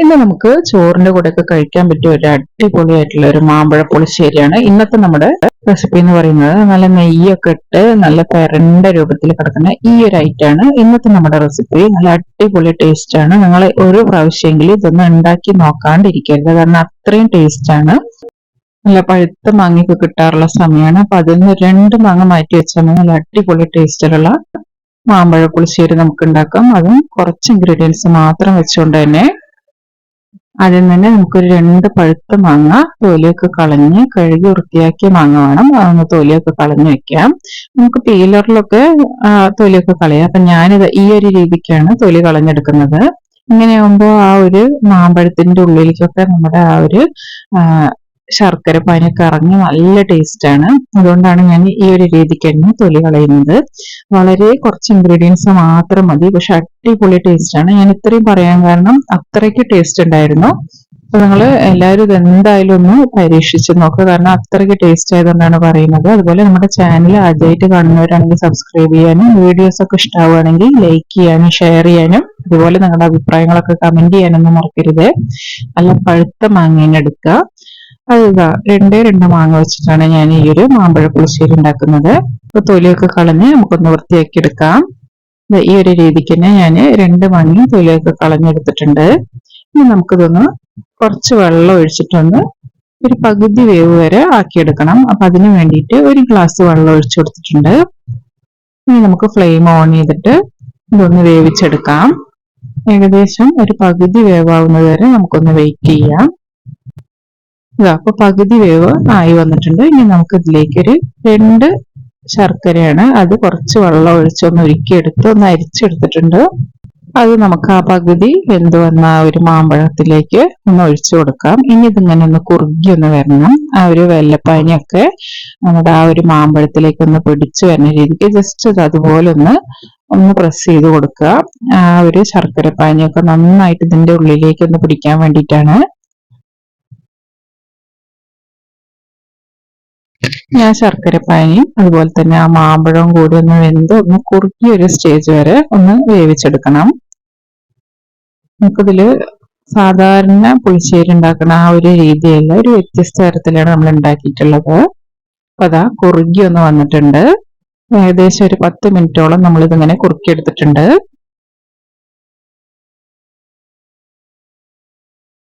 ഇന്ന് നമുക്ക് ചോറിന്റെ കൂടെ ഒക്കെ കഴിക്കാൻ പറ്റിയ ഒരു അടിപൊളിയായിട്ടുള്ള ഒരു മാമ്പഴ പുളിശ്ശേരിയാണ്. ഇന്നത്തെ നമ്മുടെ റെസിപ്പി എന്ന് പറയുന്നത് നല്ല നെയ്യൊക്കെ ഇട്ട് നല്ല പെരണ്ട രൂപത്തിൽ കിടക്കുന്ന ഈ ഒരു ഐറ്റം ആണ്. ഇന്നത്തെ നമ്മുടെ റെസിപ്പി നല്ല അടിപൊളി ടേസ്റ്റ് ആണ്. നിങ്ങൾ ഒരു പ്രാവശ്യമെങ്കിലും ഇതൊന്ന് ഉണ്ടാക്കി നോക്കാണ്ടിരിക്കരുത്. കാരണം അത്രയും ടേസ്റ്റ് ആണ്. നല്ല പഴുത്ത മാങ്ങയൊക്കെ കിട്ടാറുള്ള സമയമാണ്. അപ്പൊ അതിൽ നിന്ന് രണ്ട് മാങ്ങ മാറ്റി വെച്ചാൽ നല്ല അടിപൊളി ടേസ്റ്റിലുള്ള മാമ്പഴ പുളിശ്ശേരി നമുക്ക് ഉണ്ടാക്കാം. അതും കുറച്ച് ഇൻഗ്രീഡിയൻസ് മാത്രം വെച്ചുകൊണ്ട് തന്നെ ആദ്യം തന്നെ നമുക്കൊരു രണ്ട് പഴുത്ത മാങ്ങ തോലിയൊക്കെ കളഞ്ഞ് കഴുകി വൃത്തിയാക്കിയ മാങ്ങ വേണം. അതൊന്ന് തോലിയൊക്കെ കളഞ്ഞ് വെക്കാം. നമുക്ക് പീലറിലൊക്കെ തോലിയൊക്കെ കളയാം. അപ്പൊ ഞാനിത് ഈ ഒരു രീതിക്കാണ് തൊലി കളഞ്ഞെടുക്കുന്നത്. ഇങ്ങനെയാകുമ്പോൾ ആ ഒരു മാമ്പഴത്തിന്റെ ഉള്ളിലേക്കൊക്കെ നമ്മുടെ ആ ഒരു ശർക്കര പാനിയൊക്കെ ഇറങ്ങി നല്ല ടേസ്റ്റ് ആണ്. അതുകൊണ്ടാണ് ഞാൻ ഈ ഒരു രീതിക്ക് തന്നെ തൊലി കളയുന്നത്. വളരെ കുറച്ച് ഇൻഗ്രീഡിയൻസ് മാത്രം മതി. പക്ഷെ അടിപൊളി ടേസ്റ്റ് ആണ്. ഞാൻ ഇത്രയും പറയാൻ കാരണം അത്രയ്ക്ക് ടേസ്റ്റ് ഉണ്ടായിരുന്നു. അപ്പൊ നിങ്ങൾ എല്ലാവരും ഇത് എന്തായാലും ഒന്ന് പരീക്ഷിച്ച് നോക്കുക കാരണം അത്രയ്ക്ക് ടേസ്റ്റ് ആയതുകൊണ്ടാണ് പറയുന്നത്. അതുപോലെ നമ്മുടെ ചാനൽ ആദ്യമായിട്ട് കാണുന്നവരാണെങ്കിൽ സബ്സ്ക്രൈബ് ചെയ്യാനും വീഡിയോസ് ഒക്കെ ഇഷ്ടമാവുകയാണെങ്കിൽ ലൈക്ക് ചെയ്യാനും ഷെയർ ചെയ്യാനും അതുപോലെ നിങ്ങളുടെ അഭിപ്രായങ്ങളൊക്കെ കമന്റ് ചെയ്യാനൊന്നും മറക്കരുത്. നല്ല പഴുത്ത മാങ്ങേനെ എടുക്കുക അതാ രണ്ടേ രണ്ട് മാങ്ങ വെച്ചിട്ടാണ് ഞാൻ ഈ ഒരു മാമ്പഴ പുളിശ്ശേരി ഉണ്ടാക്കുന്നത്. അപ്പൊ തൊലിയൊക്കെ കളഞ്ഞ് നമുക്കൊന്ന് വൃത്തിയാക്കി എടുക്കാം ഈ ഒരു രീതിക്ക് തന്നെ ഞാൻ രണ്ട് മാങ്ങയും തൊലിയൊക്കെ കളഞ്ഞെടുത്തിട്ടുണ്ട്. ഇനി നമുക്കിതൊന്ന് കുറച്ച് വെള്ളം ഒഴിച്ചിട്ടൊന്ന് ഒരു പകുതി വേവ് വരെ ആക്കിയെടുക്കണം. അപ്പൊ അതിന് വേണ്ടിയിട്ട് ഒരു ഗ്ലാസ് വെള്ളം ഒഴിച്ചു കൊടുത്തിട്ടുണ്ട്. ഇനി നമുക്ക് ഫ്ലെയിം ഓൺ ചെയ്തിട്ട് ഇതൊന്ന് വേവിച്ചെടുക്കാം. ഏകദേശം ഒരു പകുതി വേവാവുന്നത് വരെ നമുക്കൊന്ന് വെയിറ്റ് ചെയ്യാം. ഇതാ അപ്പൊ പകുതി വേവ് ആയി വന്നിട്ടുണ്ട്. ഇനി നമുക്ക് ഇതിലേക്കൊരു രണ്ട് ശർക്കരയാണ്. അത് കുറച്ച് വെള്ളം ഒഴിച്ചൊന്ന് ഉരുക്കിയെടുത്ത് ഒന്ന് അരിച്ചെടുത്തിട്ടുണ്ട്. അത് നമുക്ക് ആ പകുതി വെന്ത് വന്ന ആ ഒരു മാമ്പഴത്തിലേക്ക് ഒന്ന് ഒഴിച്ചു കൊടുക്കാം. ഇനി ഇതിങ്ങനെ ഒന്ന് കുറുകി ഒന്ന് വരണം. ആ ഒരു വെല്ലപ്പാനിയൊക്കെ നമ്മുടെ ആ ഒരു മാമ്പഴത്തിലേക്ക് ഒന്ന് പിടിച്ചു വരുന്ന രീതിക്ക് ജസ്റ്റ് അത് അതുപോലെ ഒന്ന് ഒന്ന് പ്രസ് ചെയ്ത് കൊടുക്കുക. ആ ഒരു ശർക്കര പാനിയൊക്കെ നന്നായിട്ട് ഇതിന്റെ ഉള്ളിലേക്ക് ഒന്ന് പിടിക്കാൻ വേണ്ടിയിട്ടാണ് ഞാൻ ശർക്കരപ്പാനിയും അതുപോലെ തന്നെ ആ മാമ്പഴവും കൂടി ഒന്ന് വെന്ത് ഒന്ന് കുറുക്കി ഒരു സ്റ്റേജ് വരെ ഒന്ന് വേവിച്ചെടുക്കണം. നമുക്കിതിൽ സാധാരണ പുളിശ്ശേരി ഉണ്ടാക്കുന്ന ആ ഒരു രീതിയല്ല ഒരു വ്യത്യസ്ത തരത്തിലാണ് നമ്മൾ ഉണ്ടാക്കിയിട്ടുള്ളത്. അപ്പൊ അതാ കുറുകി ഒന്ന് വന്നിട്ടുണ്ട്. ഏകദേശം ഒരു പത്ത് മിനിറ്റോളം നമ്മൾ ഇതിങ്ങനെ കുറുക്കിയെടുത്തിട്ടുണ്ട്.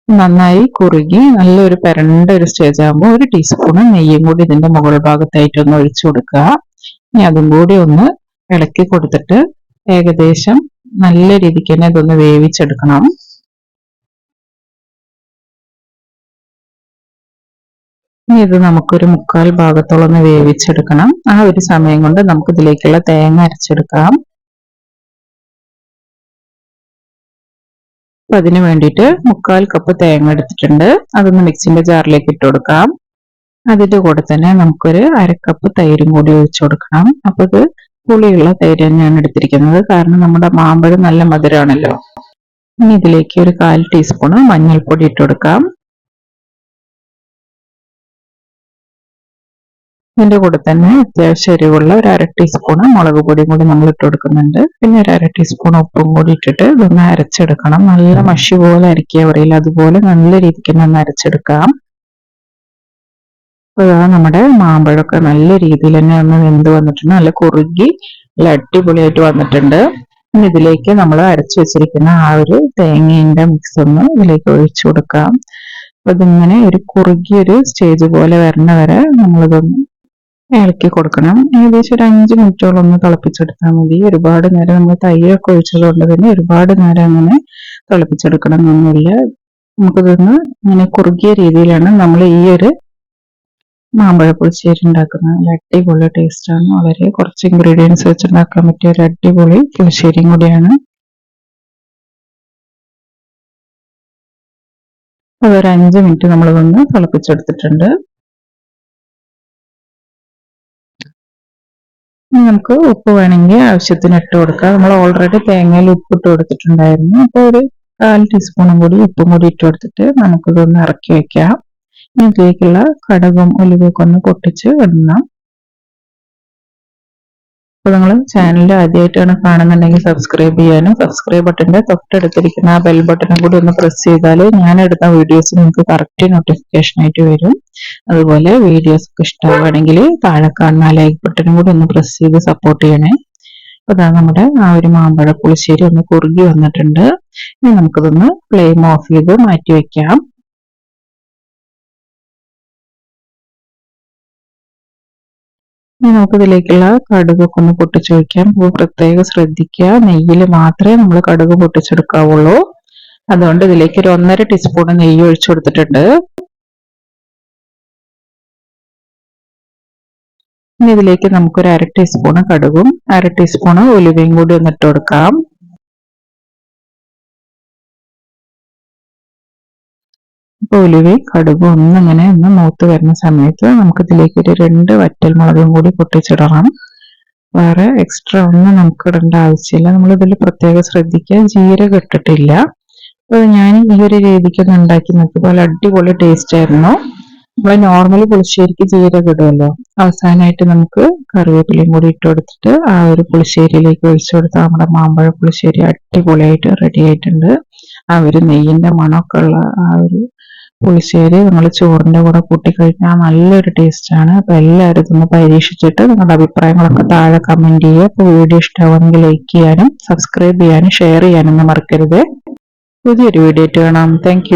നന്നായി കുറുകി നല്ലൊരു പരണ്ട ഒരു സ്റ്റേജ് ആകുമ്പോൾ ഒരു ടീസ്പൂൺ നെയ്യും കൂടി ഇതിന്റെ മുകൾ ഭാഗത്തായിട്ട് ഒന്ന് ഒഴിച്ചു കൊടുക്കുക. ഇനി അതും കൂടി ഒന്ന് ഇളക്കി കൊടുത്തിട്ട് ഏകദേശം നല്ല രീതിക്ക് തന്നെ ഇതൊന്ന് വേവിച്ചെടുക്കണം. ഇനി ഇത് നമുക്കൊരു മുക്കാൽ ഭാഗത്തോളം ഒന്ന് വേവിച്ചെടുക്കണം. ആ ഒരു സമയം കൊണ്ട് നമുക്ക് ഇതിലേക്കുള്ള തേങ്ങ അരച്ചെടുക്കാം. അപ്പൊ അതിന് വേണ്ടിയിട്ട് മുക്കാൽ കപ്പ് തേങ്ങ എടുത്തിട്ടുണ്ട്. അതൊന്ന് മിക്സിന്റെ ജാറിലേക്ക് ഇട്ട് കൊടുക്കാം. അതിന്റെ കൂടെ തന്നെ നമുക്കൊരു അരക്കപ്പ് തൈരും കൂടി ഒഴിച്ചു കൊടുക്കണം. അപ്പൊ ഇത് പുളിയുള്ള തൈര് തന്നെയാണ് എടുത്തിരിക്കുന്നത്. കാരണം നമ്മുടെ മാമ്പഴം നല്ല മധുരമാണല്ലോ ഇനി ഇതിലേക്ക് ഒരു കാൽ ടീസ്പൂണ് മഞ്ഞൾപ്പൊടി ഇട്ട് കൊടുക്കാം. ഇതിന്റെ കൂടെ തന്നെ അത്യാവശ്യം എരിവുള്ള ഒരു അര ടീസ്പൂൺ മുളക് പൊടിയും കൂടി നമ്മൾ ഇട്ട് കൊടുക്കുന്നുണ്ട്. പിന്നെ ഒരു അര ടീസ്പൂൺ ഉപ്പും കൂടി ഇട്ടിട്ട് ഇതൊന്ന് അരച്ചെടുക്കണം. നല്ല മഷി പോലെ അരക്കിയ പറയില്ല അതുപോലെ നല്ല രീതിക്ക് തന്നെ ഒന്ന് അരച്ചെടുക്കാം. നമ്മുടെ മാമ്പഴമൊക്കെ നല്ല രീതിയിൽ തന്നെ ഒന്ന് വെന്ത് വന്നിട്ടുണ്ട്. നല്ല കുറുകി നല്ല അടിപൊളിയായിട്ട് വന്നിട്ടുണ്ട്. ഇതിലേക്ക് നമ്മൾ അരച്ചു വെച്ചിരിക്കുന്ന ആ ഒരു തേങ്ങേന്റെ മിക്സ് ഒന്ന് ഇതിലേക്ക് ഒഴിച്ചു കൊടുക്കാം. അപ്പൊ ഇതിങ്ങനെ ഒരു കുറുകിയൊരു സ്റ്റേജ് പോലെ വരണ വരെ നമ്മളിതൊന്ന് ഇളക്കി കൊടുക്കണം. ഏകദേശം ഒരു അഞ്ച് മിനിറ്റോളം ഒന്ന് തിളപ്പിച്ചെടുത്താൽ മതി. ഒരുപാട് നേരം നമ്മൾ തൈരൊക്കെ ഒഴിച്ചതുകൊണ്ട് തന്നെ ഒരുപാട് നേരം അങ്ങനെ തിളപ്പിച്ചെടുക്കണം എന്നൊന്നുമില്ല. നമുക്കിതൊന്ന് ഇങ്ങനെ കുറുകിയ രീതിയിലാണ് നമ്മൾ ഈ ഒരു മാമ്പഴ പുളിശ്ശേരി ഉണ്ടാക്കുന്നത്. നല്ല അടിപൊളി ടേസ്റ്റാണ് വളരെ കുറച്ച് ഇൻഗ്രീഡിയൻസ് വെച്ചുണ്ടാക്കാൻ പറ്റിയ ഒരു അടിപൊളി പുളിശ്ശേരിയും കൂടിയാണ്. അതൊരു അഞ്ച് മിനിറ്റ് നമ്മളിതൊന്ന് തിളപ്പിച്ചെടുത്തിട്ടുണ്ട്. നമുക്ക് ഉപ്പ് വേണമെങ്കിൽ ആവശ്യത്തിന് ഇട്ട് കൊടുക്കാം. നമ്മൾ ഓൾറെഡി തേങ്ങയിൽ ഉപ്പ് ഇട്ട് കൊടുത്തിട്ടുണ്ടായിരുന്നു. അപ്പോൾ ഒരു കാൽ ടീസ്പൂണും കൂടി ഉപ്പും കൂടി ഇട്ട് കൊടുത്തിട്ട് നമുക്കിതൊന്ന് ഇറക്കി വെക്കാം. ഇതിലേക്കുള്ള കടകും ഒലിവൊക്കെ ഒന്ന് പൊട്ടിച്ച് ഇടണം. അപ്പോൾ നിങ്ങൾ ചാനൽ ആദ്യമായിട്ടാണ് കാണുന്നുണ്ടെങ്കിൽ സബ്സ്ക്രൈബ് ചെയ്യാനും സബ്സ്ക്രൈബ് ബട്ടന്റെ തൊട്ടടുത്തിരിക്കുന്ന ആ ബെൽ ബട്ടണും കൂടി ഒന്ന് പ്രസ് ചെയ്താൽ ഞാൻ എടുത്ത വീഡിയോസ് നിങ്ങൾക്ക് കറക്റ്റ് നോട്ടിഫിക്കേഷൻ ആയിട്ട് വരും. അതുപോലെ വീഡിയോസ് ഒക്കെ ഇഷ്ടമാവുകയാണെങ്കിൽ താഴെ കാണുന്ന ലൈക്ക് ബട്ടണും കൂടി ഒന്ന് പ്രസ് ചെയ്ത് സപ്പോർട്ട് ചെയ്യണേ. അപ്പോൾ ഇതാ നമ്മുടെ ആ ഒരു മാമ്പഴ പുളിശ്ശേരി ഒന്ന് കുറുകി വന്നിട്ടുണ്ട്. ഇനി നമുക്കിതൊന്ന് ഫ്ലെയിം ഓഫ് ചെയ്ത് മാറ്റി വെക്കാം. ഇനി നമുക്ക് ഇതിലേക്കുള്ള കടുകൊക്കെ ഒന്ന് പൊട്ടിച്ചു വയ്ക്കാം അപ്പോൾ പ്രത്യേകം ശ്രദ്ധിക്കുക. നെയ്യിൽ മാത്രമേ നമ്മൾ കടുക് പൊട്ടിച്ചെടുക്കാവുള്ളൂ. അതുകൊണ്ട് ഇതിലേക്ക് ഒരു ഒന്നര ടീസ്പൂൺ നെയ്യ് ഒഴിച്ചു കൊടുത്തിട്ടുണ്ട്. ഇനി ഇതിലേക്ക് നമുക്കൊരു അര ടീസ്പൂൺ കടുകും അര ടീസ്പൂൺ ഉലുവയും കൂടി ഒന്ന് ഇട്ട് കൊടുക്കാം. ഇപ്പോൾ ഉലുവി കടുകും ഒന്നിങ്ങനെ ഒന്ന് മൂത്ത് വരുന്ന സമയത്ത് നമുക്ക് ഇതിലേക്ക് ഒരു രണ്ട് വറ്റൽ മുളകും കൂടി പൊട്ടിച്ചിടണം. വേറെ എക്സ്ട്രാ ഒന്നും നമുക്ക് ഇടേണ്ട ആവശ്യമില്ല. നമ്മൾ ഇതിൽ പ്രത്യേകം ശ്രദ്ധിക്കുക. ജീരകം ഇട്ടിട്ടില്ല. അപ്പോൾ ഞാൻ ഈ ഒരു രീതിക്ക് ഒന്ന് ഉണ്ടാക്കി നോക്കിയപ്പോൾ അടിപൊളി ടേസ്റ്റ് ആയിരുന്നു. നമ്മൾ നോർമലി പുളിശ്ശേരിക്ക് ജീരകം ഇടുമല്ലോ അവസാനമായിട്ട് നമുക്ക് കറിവേപ്പിലയും കൂടി ഇട്ട് കൊടുത്തിട്ട് ആ ഒരു പുളിശ്ശേരിയിലേക്ക് ഒഴിച്ചു കൊടുത്താൽ നമ്മുടെ മാമ്പഴ പുളിശ്ശേരി അടിപൊളിയായിട്ട് റെഡി ആയിട്ടുണ്ട്. ആ ഒരു നെയ്യിന്റെ മണമൊക്കെ ഉള്ള ആ ഒരു പുളിശ്ശേരി നിങ്ങൾ ചോറിന്റെ കൂടെ കൂട്ടിക്കഴിഞ്ഞാൽ നല്ലൊരു ടേസ്റ്റാണ് ആണ്. അപ്പൊ എല്ലാവരും ഇതൊന്ന് പരീക്ഷിച്ചിട്ട് നിങ്ങളുടെ അഭിപ്രായങ്ങളൊക്കെ താഴെ കമന്റ് ചെയ്യുക. അപ്പോൾ വീഡിയോ ഇഷ്ടമാണെങ്കിൽ ലൈക്ക് ചെയ്യാനും സബ്സ്ക്രൈബ് ചെയ്യാനും ഷെയർ ചെയ്യാനും മറക്കരുത്. പുതിയൊരു വീഡിയോ കാണാം. താങ്ക്